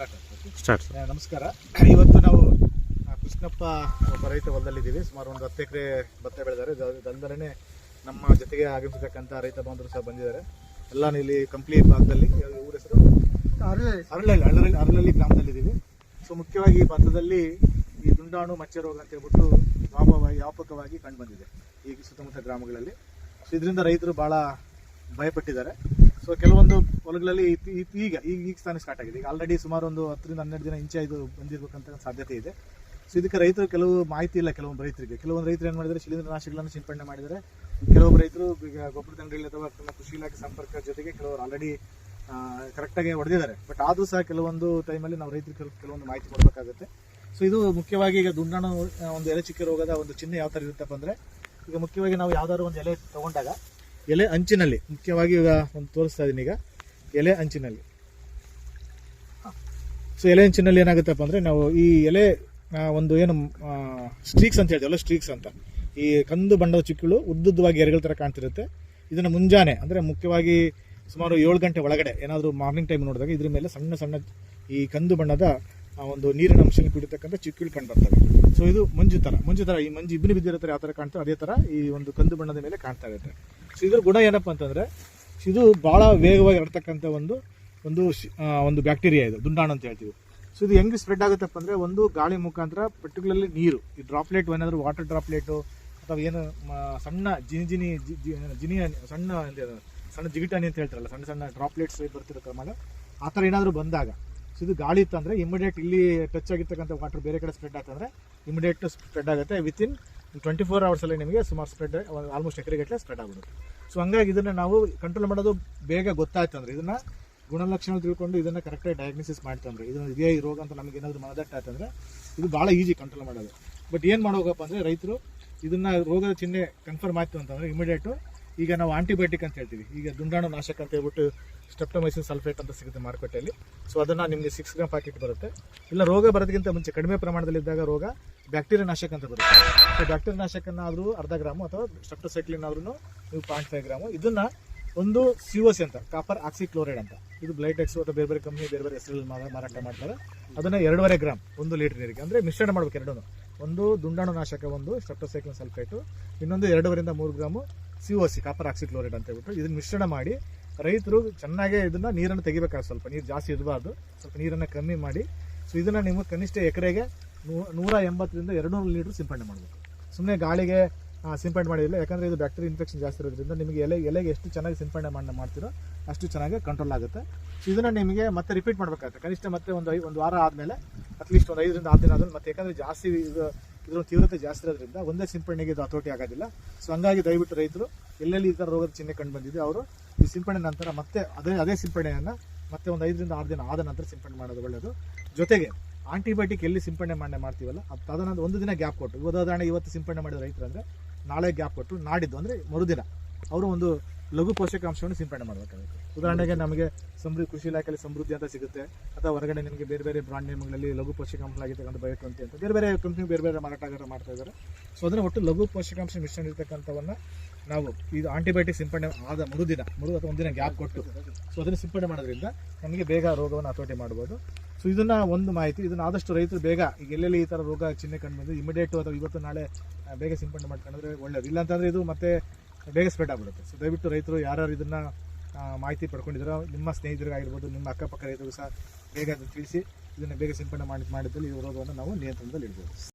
Start ನಮಸ್ಕಾರ. ಇವತ್ತು ನಾವು ಕೃಷ್ಣಪ್ಪ ಒಬ್ಬ ರೈತ ಹೊಲದಲ್ಲಿದ್ದೀವಿ. ಸುಮಾರು ಒಂದು ಹತ್ತು ಎಕರೆ ಭತ್ತ ಬೆಳೆದಾರೆ. ಅದಲ್ಲದೆ ನಮ್ಮ ಜೊತೆಗೆ ಆಗಮಿಸತಕ್ಕಂಥ ರೈತ ಬಾಂಧವರು ಸಹ ಬಂದಿದ್ದಾರೆ. ಎಲ್ಲ ಇಲ್ಲಿ ಕಂಪ್ಲಿ ಭಾಗದಲ್ಲಿ. ಊರ ಹೆಸರು? ಅರಳಲ್ಲಿ ಅರಳಲ್ಲಿ ಅರಳಲ್ಲಿ ಗ್ರಾಮದಲ್ಲಿದ್ದೀವಿ. ಸೊ ಮುಖ್ಯವಾಗಿ ಈ ಭತ್ತದಲ್ಲಿ ಈ ದುಂಡಾಣು ಮಚ್ಚೆ ರೋಗ ಅಂತ ಹೇಳ್ಬಿಟ್ಟು ವ್ಯಾಪಕವಾಗಿ ವ್ಯಾಪಕವಾಗಿ ಕಂಡುಬಂದಿದೆ ಈ ಸುತ್ತಮುತ್ತ ಗ್ರಾಮಗಳಲ್ಲಿ. ಸೊ ಇದರಿಂದ ರೈತರು ಬಹಳ ಭಯಪಟ್ಟಿದ್ದಾರೆ. ಸೊ ಕೆಲವೊಂದು ಹೊಲಗಳಲ್ಲಿ ಈಗ ಈಗ ಈಗ ತಾನೇ ಸ್ಟಾರ್ಟ್ ಆಗಿದೆ. ಈಗ ಆಲ್ರೆಡಿ ಸುಮಾರು ಒಂದು ಹತ್ತರಿಂದ ಹನ್ನೆರಡು ದಿನ ಇಂಚೆ ಇದು ಬಂದಿರಬೇಕಂತ ಸಾಧ್ಯತೆ ಇದೆ. ಸೊ ಇದಕ್ಕೆ ರೈತರು ಕೆಲವು ಮಾಹಿತಿ ಇಲ್ಲ ಕೆಲವೊಂದು ರೈತರಿಗೆ. ಕೆಲವೊಂದು ರೈತರು ಏನು ಮಾಡಿದರೆ ಶಿಲೀಂಧ್ರನಾಶಕಗಳನ್ನು ಸಿಂಪಡಣೆ ಮಾಡಿದರೆ ಕೆಲವೊಬ್ಬ ರೈತರು ಈಗ ಗೊಬ್ಬರ ತಂಡಗಳಲ್ಲಿ ಅಥವಾ ಕೃಷಿ ಇಲಾಖೆ ಸಂಪರ್ಕ ಜೊತೆಗೆ ಕೆಲವರು ಆಲ್ರೆಡಿ ಕರೆಕ್ಟಾಗಿ ಹೊಡೆದಿದ್ದಾರೆ. ಬಟ್ ಆದರೂ ಸಹ ಕೆಲವೊಂದು ಟೈಮಲ್ಲಿ ನಾವು ರೈತರಿಗೆ ಕೆಲ- ಕೆಲವೊಂದು ಮಾಹಿತಿ ಕೊಡಬೇಕಾಗುತ್ತೆ. ಸೊ ಇದು ಮುಖ್ಯವಾಗಿ ಈಗ ದುಂಡಾಣ ಒಂದು ಎಲೆ ಚಿಕ್ಕ ರೋಗದ ಒಂದು ಚಿಹ್ನೆ ಯಾವ ಥರ ಇರುತ್ತಪ್ಪ ಅಂದರೆ, ಈಗ ಮುಖ್ಯವಾಗಿ ನಾವು ಯಾವ್ದಾದ್ರು ಒಂದು ಎಲೆ ತಗೊಂಡಾಗ ಎಲೆ ಅಂಚಿನಲ್ಲಿ. ಮುಖ್ಯವಾಗಿ ಈಗ ಒಂದು ತೋರಿಸ್ತಾ ಇದ್ದೀನಿ ಈಗ. ಎಲೆ ಅಂಚಿನಲ್ಲಿ. ಸೊ ಎಲೆ ಅಂಚಿನಲ್ಲಿ ಏನಾಗುತ್ತಪ್ಪ ಅಂದರೆ ನಾವು ಈ ಎಲೆ ಒಂದು ಏನು ಸ್ಟ್ರೀಕ್ಸ್ ಅಂತ ಹೇಳ್ತೀವಲ್ಲ ಸ್ಟ್ರೀಕ್ಸ್ ಅಂತ. ಈ ಕಂದು ಬಣ್ಣದ ಚಿಕ್ಕಿಳು ಉದ್ದುದ್ದವಾಗಿ ಎರೆಗಳ ಥರ ಕಾಣ್ತಿರುತ್ತೆ. ಇದನ್ನು ಮುಂಜಾನೆ, ಅಂದರೆ ಮುಖ್ಯವಾಗಿ ಸುಮಾರು ಏಳು ಗಂಟೆ ಒಳಗಡೆ, ಏನಾದರೂ ಮಾರ್ನಿಂಗ್ ಟೈಮ್ ನೋಡಿದಾಗ ಇದ್ರ ಮೇಲೆ ಸಣ್ಣ ಸಣ್ಣ ಈ ಕಂದು ಬಣ್ಣದ ಒಂದು ನೀರಿನ ಅಂಶ ಕುಡಿತಕ್ಕಂಥ ಚಿಕ್ಕುಳು ಕಂಡು ಬರ್ತವೆ. ಸೊ ಇದು ಮಂಜು ಥರ ಮಂಜು ಥರ ಈ ಮಂಜು ಇಬ್ಬನಿ ಬಿದ್ದಿರೋ ಥರ ಯಾವ ಥರ ಕಾಣ್ತೋ ಅದೇ ಥರ ಈ ಒಂದು ಕಂದು ಬಣ್ಣದ ಮೇಲೆ ಕಾಣ್ತಾ ಇರುತ್ತೆ. ಇದ್ರ ಗುಣ ಏನಪ್ಪ ಅಂತಂದರೆ, ಇದು ಭಾಳ ವೇಗವಾಗಿ ಹರಡ್ತಕ್ಕಂಥ ಒಂದು ಒಂದು ಒಂದು ಬ್ಯಾಕ್ಟೀರಿಯಾ ಇದು, ದುಂಡಾಣು ಅಂತ ಹೇಳ್ತೀವಿ. ಸೊ ಇದು ಹೆಂಗೆ ಸ್ಪ್ರೆಡ್ ಆಗುತ್ತಪ್ಪ ಅಂದರೆ, ಒಂದು ಗಾಳಿ ಮುಖಾಂತರ ಪರ್ಟಿಕ್ಯುಲರ್ಲಿ ನೀರು, ಈ ಡ್ರಾಪ್ಲೆಟ್ ಏನಾದರೂ ವಾಟರ್ ಡ್ರಾಪ್ಲೆಟು ಅಥವಾ ಏನು ಸಣ್ಣ ಜಿನಿ ಜಿನಿ ಜಿನಿ ಸಣ್ಣ ಸಣ್ಣ ಜಿಗಿಟಾಣಿ ಅಂತ ಹೇಳ್ತಾರಲ್ಲ, ಸಣ್ಣ ಸಣ್ಣ ಡ್ರಾಪ್ಲೆಟ್ಸ್ ಬರ್ತಿರೋ ಕ್ರಮ ಆ ಥರ ಏನಾದರೂ ಬಂದಾಗ ಸೊ ಇದು ಗಾಳಿ ಇತ್ತಂದರೆ ಇಮಿಡಿಯೇಟ್ ಇಲ್ಲಿ ಟಚ್ ಆಗಿರ್ತಕ್ಕಂಥ ವಾಟರ್ ಬೇರೆ ಕಡೆ ಸ್ಪ್ರೆಡ್ ಆಗ್ತಂದ್ರೆ ಇಮಿಡಿಯೇಟ್ ಸ್ಪ್ರೆಡ್ ಆಗುತ್ತೆ ವಿತಿನ್ ಟ್ವೆಂಟಿ ಫೋರ್ ಅವರ್ಸಲ್ಲಿ ನಿಮಗೆ ಸುಮಾರು ಸ್ಪ್ರೆಡ್ ಆಲ್ಮೋಸ್ಟ್ ಎಕರೆಗಟ್ಟಲೆ ಸ್ಪ್ರೆಡ್ ಆಗ್ಬಿಡುತ್ತೆ. ಸೊ ಹಂಗಾಗಿ ಇದನ್ನು ನಾವು ಕಂಟ್ರೋಲ್ ಮಾಡೋದು ಬೇಗ ಗೊತ್ತಾಯ್ತು ಅಂದರೆ ಇದನ್ನು ಗುಣಲಕ್ಷಣ ತಿಳ್ಕೊಂಡು ಇದನ್ನು ಕರೆಕ್ಟಾಗಿ ಡಯಾಗ್ನೋಸಿಸ್ ಮಾಡ್ತಂದ್ರೆ ಇದನ್ನು ಇದೇ ಈ ರೋಗ ಅಂತ ನಮಗೆ ಏನಾದರೂ ಮನದಟ್ಟಾಯ್ತಂದ್ರೆ ಇದು ಭಾಳ ಈಸಿ ಕಂಟ್ರೋಲ್ ಮಾಡೋದು. ಬಟ್ ಏನು ಮಾಡೋಗಪ್ಪ ಅಂದರೆ ರೈತರು ಇದನ್ನು ರೋಗದ ಚಿಹ್ನೆ ಕನ್ಫರ್ಮ್ ಆಯ್ತು ಅಂತಂದರೆ ಇಮಿಡಿಯೇಟು ಈಗ ನಾವು ಆಂಟಿಬಯೋಟಿಕ್ ಅಂತ ಹೇಳ್ತೀವಿ. ಈಗ ದುಂಡಾಣು ನಾಶಕ ಅಂತ ಹೇಳ್ಬಿಟ್ಟು ಸ್ಟೆಪ್ಟಮೈಸಿನ್ ಸಲ್ಫೇಟ್ ಅಂತ ಸಿಗುತ್ತೆ ಮಾರುಕಟ್ಟೆಯಲ್ಲಿ. ಸೊ ಅದನ್ನು ನಿಮಗೆ ಸಿಕ್ಸ್ ಗ್ರಾಮ್ ಪ್ಯಾಕೆಟ್ ಬರುತ್ತೆ. ಇಲ್ಲ, ರೋಗ ಬರೋದಕ್ಕಿಂತ ಮುಂಚೆ ಕಡಿಮೆ ಪ್ರಮಾಣದಲ್ಲಿದ್ದಾಗ ರೋಗ ಬ್ಯಾಕ್ಟೀರಿಯಾ ನಾಶಕ ಅಂತ ಬರುತ್ತೆ. ಸೊ ಬ್ಯಾಕ್ಟೀರಿಯಾ ನಾಶಕನಾದರೂ ಅರ್ಧ ಗ್ರಾಮು ಅಥವಾ ಸ್ಟೆಪ್ಟೋಸೈಕ್ಲಿನ್ ಆದ್ರೂ ನೀವು ಪಾಯಿಂಟ್ ಫೈವ್ ಗ್ರಾಮು. ಇದನ್ನು ಒಂದು ಸಿ ಒ ಸಿ ಅಂತ ಕಾಪರ್ ಆಕ್ಸಿಕ್ಲೋರೈಡ್ ಅಂತ. ಇದು ಬ್ಲೈಟೆಕ್ಸ್ ಅಥವಾ ಬೇರೆ ಬೇರೆ ಕಂಪ್ನಿ ಬೇರೆ ಬೇರೆ ಹೆಸರಲ್ಲಿ ಮಾರಾಟ ಮಾಡ್ತಾರೆ. ಅದನ್ನು ಎರಡೂವರೆ ಗ್ರಾಮ್ ಒಂದು ಲೀಟರ್ ನೀರಿಗೆ. ಅಂದರೆ ಮಿಶ್ರಣ ಮಾಡಬೇಕು ಎರಡೂ ಒಂದು ದುಂಡಾಣು ನಾಶಕ, ಒಂದು ಸ್ಟೆಪ್ಟೋಸೈಕ್ಲಿನ್ ಸಲ್ಫೇಟು ಇನ್ನೊಂದು ಎರಡೂವರೆಯಿಂದ ಮೂರು gram C O C copper oxychloride ಅಂತ ಹೇಳ್ಬಿಟ್ಟು ಇದನ್ನ ಮಿಶ್ರಣ ಮಾಡಿ ರೈತರು ಚೆನ್ನಾಗೆ ಇದನ್ನ ನೀರನ್ನು ತೆಗಿಬೇಕಾಗ್ತದೆ ಸ್ವಲ್ಪ ನೀರು ಜಾಸ್ತಿ ಇರಬಾರ್ದು. ಸ್ವಲ್ಪ ನೀರನ್ನು ಕಮ್ಮಿ ಮಾಡಿ. ಸೊ ಇದನ್ನ ನಿಮಗೆ ಕನಿಷ್ಠ ಎಕರೆಗೆ ನೂರ ಎಂಬತ್ತರಿಂದ ಎರಡು ನೂರು ಲೀಟರ್ ಸಿಂಪಡಣೆ ಮಾಡಬೇಕು. ಸುಮ್ಮನೆ ಗಾಳಿಗೆ ಸಿಂಪಡಣೆ ಮಾಡಿಲ್ಲ. ಯಾಕಂದ್ರೆ ಇದು ಬ್ಯಾಕ್ಟೀರಿಯಾ ಇನ್ಫೆಕ್ಷನ್ ಜಾಸ್ತಿ ಇರೋದ್ರಿಂದ ನಿಮಗೆ ಎಲೆ, ಎಲೆಗೆ ಎಷ್ಟು ಚೆನ್ನಾಗಿ ಸಿಂಪಡಣೆ ಮಾಡಿ ಮಾಡ್ತೀರೋ ಅಷ್ಟು ಚೆನ್ನಾಗಿ ಕಂಟ್ರೋಲ್ ಆಗುತ್ತೆ. ಸೊ ಇದನ್ನ ನಿಮಗೆ ಮತ್ತೆ ರಿಪೀಟ್ ಮಾಡಬೇಕಾಗುತ್ತೆ. ಕನಿಷ್ಠ ಮತ್ತೆ ಒಂದು ಐ, ಒಂದು ವಾರ ಆದಮೇಲೆ ಅಟ್ಲೀಸ್ಟ್ ಒಂದು ಐದರಿಂದ ಆರು ದಿನ ಆದ್ಮೇಲೆ ಮತ್ತೆ ಯಾಕಂದ್ರೆ ಜಾಸ್ತಿ ಇದು ಇದ್ರ ತೀವ್ರತೆ ಜಾಸ್ತಿ ಇರೋದ್ರಿಂದ ಒಂದೇ ಸಿಂಪಡಣೆಗೆ ಇದು ಹತೋಟಿ ಆಗೋದಿಲ್ಲ. ಸೊ ಹಂಗಾಗಿ ದಯವಿಟ್ಟು ರೈತರು ಎಲ್ಲೆಲ್ಲಿ ಈ ಥರ ರೋಗದ ಚಿಹ್ನೆ ಕಂಡು ಬಂದಿದೆ ಅವರು ಈ ಸಿಂಪಡಣೆ ನಂತರ ಮತ್ತೆ ಅದೇ ಅದೇ ಸಿಂಪಡಣೆಯನ್ನು ಮತ್ತೆ ಒಂದು ಐದರಿಂದ ಆರು ದಿನ ಆದ ನಂತರ ಸಿಂಪಡಣೆ ಮಾಡೋದು ಒಳ್ಳೆಯದು ಜೊತೆಗೆ ಆಂಟಿಬಯೋಟಿಕ್ ಎಲ್ಲಿ ಸಿಂಪಡಣೆ ಮಾಡಿ, ಮಾಡ್ತೀವಲ್ಲ, ಅದು ಒಂದು ದಿನ ಗ್ಯಾಪ್ ಕೊಟ್ಟು, ಉದಾಹರಣೆ ಇವತ್ತು ಸಿಂಪಡಣೆ ಮಾಡಿದ ರೈತರು ಅಂದರೆ ನಾಳೆ ಗ್ಯಾಪ್ ಕೊಟ್ಟು ನಾಡಿದ್ದು ಅಂದರೆ ಮರುದಿನ. ಅವರು ಒಂದು ಲಘು ಪೋಷಕಾಂಶವನ್ನು ಸಿಂಪಡಣೆ ಮಾಡಬೇಕಾಗುತ್ತೆ. ಉದಾಹರಣೆಗೆ ನಮಗೆ ಸಮೃದ್ಧಿ ಕೃಷಿ ಇಲಾಖೆಯಲ್ಲಿ ಸಮೃದ್ಧಿ ಅಂತ ಸಿಗುತ್ತೆ. ಅಥವಾ ಹೊರಗಡೆ ನಿಮಗೆ ಬೇರೆ ಬೇರೆ ಬ್ರಾಂಡ್ ನೇಮ್ಗಳಲ್ಲಿ ಲಘು ಪೋಷಕಾಂಶ ಆಗಿರ್ತಕ್ಕಂಥ ಬಯೋ ಟ್ವೆಂಟಿ ಅಂತ. ಬೇರೆ ಬೇರೆ ಕಂಪ್ನಿ ಬೇರೆ ಬೇರೆ ಮಾರಾಟಗಾರ ಮಾಡ್ತಾ ಇದ್ದಾರೆ. ಸೊ ಅದನ್ನು ಒಟ್ಟು ಲಘು ಪೋಷಕಾಂಶ ಮಿಶ್ರಣ ಇರ್ತಕ್ಕಂಥವನ್ನು ನಾವು ಇದು ಆಂಟಿಬಯೋಟಿಕ್ ಸಿಂಪಡಣೆ ಆದ ಮರುದಿನ, ಮರು ಅಥವಾ ಒಂದಿನ ಗ್ಯಾಪ್ ಕೊಟ್ಟು ಸೊ ಅದನ್ನು ಸಿಂಪಡಣೆ ಮಾಡೋದ್ರಿಂದ ನಮಗೆ ಬೇಗ ರೋಗವನ್ನು ಹತೋಟಿ ಮಾಡ್ಬೋದು. ಸೊ ಇದನ್ನು ಒಂದು ಮಾಹಿತಿ, ಇದನ್ನು ಆದಷ್ಟು ರೈತರು ಬೇಗ, ಈಗ ಎಲ್ಲೆಲ್ಲಿ ಈ ಥರ ರೋಗ ಚಿಹ್ನೆ ಕಂಡು ಬಂದು ಇಮಿಡಿಯೇಟ್ ಅಥವಾ ಇವತ್ತು ನಾಳೆ ಬೇಗ ಸಿಂಪಡಣೆ ಮಾಡ್ಕೊಂಡ್ರೆ ಒಳ್ಳೇದು. ಇಲ್ಲಾಂತಂದರೆ ಇದು ಮತ್ತೆ ಬೇಗ ಸ್ಪ್ರೆಡ್ ಆಗ್ಬಿಡುತ್ತೆ. ಸೊ ದಯವಿಟ್ಟು ರೈತರು ಯಾರ್ಯಾರು ಇದನ್ನು ಮಾಹಿತಿ ಪಡ್ಕೊಂಡಿದ್ದೀರೋ, ನಿಮ್ಮ ಸ್ನೇಹಿತರಿಗಾಗಿರ್ಬೋದು ನಿಮ್ಮ ಅಕ್ಕಪಕ್ಕ ರೈತರು ಸಹ ಬೇಗ ಅದನ್ನು ತಿಳಿಸಿ, ಇದನ್ನು ಬೇಗ ಸಿಂಪಡಣೆ ಮಾಡಿ, ಮಾಡಿದ್ದಲ್ಲಿ ಈ ರೋಗವನ್ನು ನಾವು ನಿಯಂತ್ರಣದಲ್ಲಿ ಇಡ್ಬೋದು